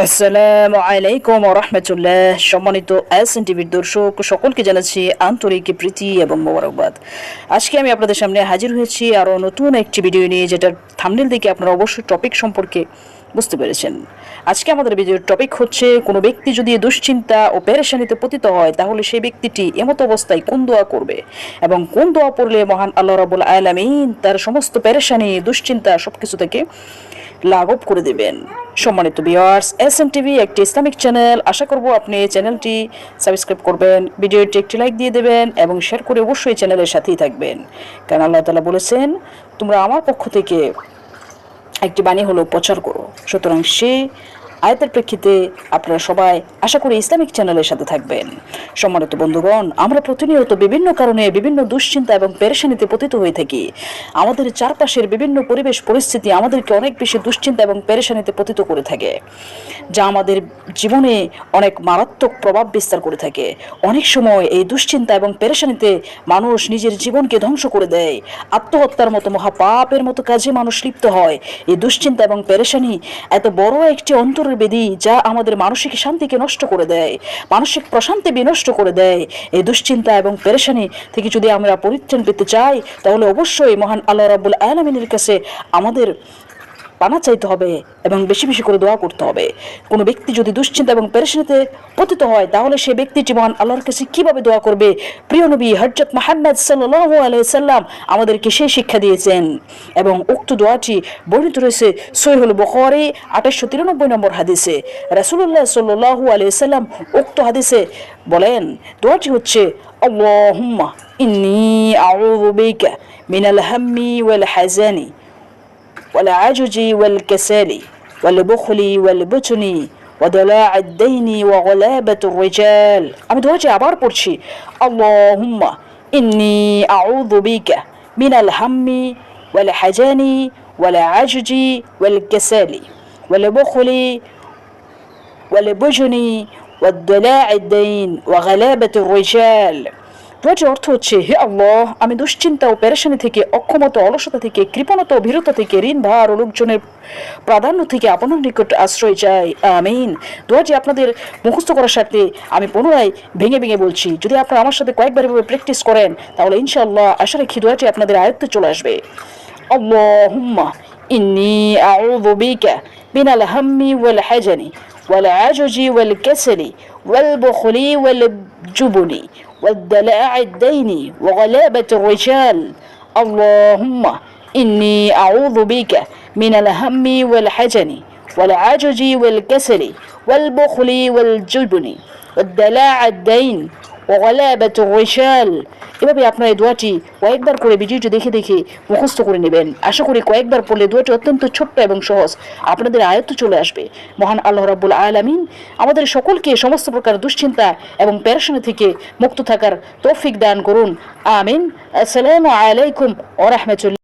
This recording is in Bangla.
আসসালামু আলাইকুম রহমতুল্লাহ। সম্মানিত এস এন টিভির দর্শক, সকলকে জানাচ্ছি আন্তরিক প্রীতি এবং মোবারকবাদ। আজকে আমি আপনাদের সামনে হাজির হয়েছি আরও নতুন একটি ভিডিও নিয়ে, যেটার থামনেল দেখে আপনারা অবশ্যই টপিক সম্পর্কে বুঝতে পেরেছেন। আজকে আমাদের ভিডিওর টপিক হচ্ছে, কোনো ব্যক্তি যদি দুশ্চিন্তা ও পেরেশানিতে পতিত হয়, তাহলে সেই ব্যক্তিটি এমত অবস্থায় কোন দোয়া করবে? এবং কোন দোয়া পড়লে মহান আল্লাহ রাবুল আলমিন তার সমস্ত পেরেশানি, দুশ্চিন্তা সব কিছু থেকে লাঘব করে দেবেন? সম্মানিত ভিউয়ার্স এস এন টিভি একটি ইসলামিক চ্যানেল আশা করব আপনি চ্যানেলটি সাবস্ক্রাইব করবেন, ভিডিওটি একটি লাইক দিয়ে দেবেন এবং শেয়ার করে অবশ্যই চ্যানেলের সাথেই থাকবেন। কারণ আল্লাহ তালা বলেছেন, তোমরা আমার পক্ষ থেকে একটি বাণী হলো প্রচার করো। সুতরাং সে আয়তের প্রেক্ষিতে আপনারা সবাই আশা করি ইসলামিক চ্যানেলের সাথে থাকবেন। সম্মানিত বন্ধুগণ, আমরা প্রতিনিয়ত বিভিন্ন কারণে বিভিন্ন দুশ্চিন্তা এবং পেরেশানিতে পতিত হয়ে থাকি। আমাদের চারপাশের বিভিন্ন পরিবেশ পরিস্থিতি আমাদেরকে অনেক বেশি দুশ্চিন্তা এবং পেরেশানিতে পতিত করে থাকে, যা আমাদের জীবনে অনেক মারাত্মক প্রভাব বিস্তার করে থাকে। অনেক সময় এই দুশ্চিন্তা এবং পেরেশানিতে মানুষ নিজের জীবনকে ধ্বংস করে দেয়। আত্মহত্যার মতো মহাপাপের মতো কাজে মানুষ লিপ্ত হয়। এই দুশ্চিন্তা এবং পেরেশানি এত বড় একটি অন্তরের বেদি যা আমাদের মানসিক শান্তিকে নষ্ট করে দেয়, মানসিক প্রশান্তি বিনষ্ট করে দেয়। এই দুশ্চিন্তা এবং পেরেশানি থেকে যদি আমরা পরিত্রাণ পেতে চাই, তাহলে অবশ্যই মহান আল্লাহ রাবুল আলমিনের কাছে আমাদের পানা চাইতে হবে এবং বেশি বেশি করে দোয়া করতে হবে। কোনো ব্যক্তি যদি দুশ্চিন্তা এবং পেরেশানিতে পতিত হয়, তাহলে সে ব্যক্তি জীবন আল্লাহর কাছে কীভাবে দোয়া করবে? প্রিয় নবী হজরত মাহমদ সাল্লাহ আলাইসাল্লাম আমাদেরকে সেই শিক্ষা দিয়েছেন এবং উক্ত দোয়াটি বর্ণিত রয়েছে সৈহুল বখরে আঠাশশো তিরানব্বই নম্বর হাদিসে। রাসুল্লাহ সাল্লু আলাইসাল্লাম উক্ত হাদিসে বলেন, দোয়াটি হচ্ছে ইন্নি আউযু বিকা মিনাল হাম্মি ওয়াল والعجج والكسال والبخل والبطن وضلاع الدين وغلابة الرجال. عبد تواجه عبار برشي اللهم إني أعوذ بك من الهم والحجان والعجج والكسال والبخل والبجن والضلاع الدين وغلابة الرجال. দোয়াটির অর্থ হচ্ছে হে আল্লাহ আমি দুশ্চিন্তা ও পেরেশানি থেকে অক্ষমতা অলসতা থেকে কৃপণতা ও ভীরতা থেকে ঋণ ভার ও লোকজনের প্রাধান্য থেকে আপনার নিকট আশ্রয় চাই আমিন দোয়াটি আপনাদের মুখস্থ করার সাথে আমি পুনরায় ভেঙে ভেঙে বলছি যদি আপনারা আমার সাথে কয়েকবার এভাবে প্র্যাকটিস করেন তাহলে ইনশাআল্লাহ আশা রাখি দোয়াটি আপনাদের আয়ত্তে চলে আসবে اللهم إني أعوذ بك من الهم والحزن والعجز والكسل والبخل والجبن والدلاع الدين وغلابة الرجال. اللهم إني أعوذ بك من الهم والحزن والعجز والكسل والبخل والجبن. والدلاع الدين ওয়ালাবাতুশাল এভাবে আপনার এই দোয়াটি কয়েকবার করে ভিডিওটি দেখে দেখে মুখস্থ করে নেবেন। আশা করি কয়েকবার পড়লে দোয়াটি অত্যন্ত ছোট্ট এবং সহজ। আপনাদের আয়ত্ত চলে আসবে। মহান আল্লাহ আয়াল আলামিন আমাদের সকলকে সমস্ত প্রকার দুশ্চিন্তা এবং প্যারেশানি থেকে মুক্ত থাকার তৌফিক দান করুন। আমিন। আসসালামু আলাইকুম ওরহমতুল্লাহ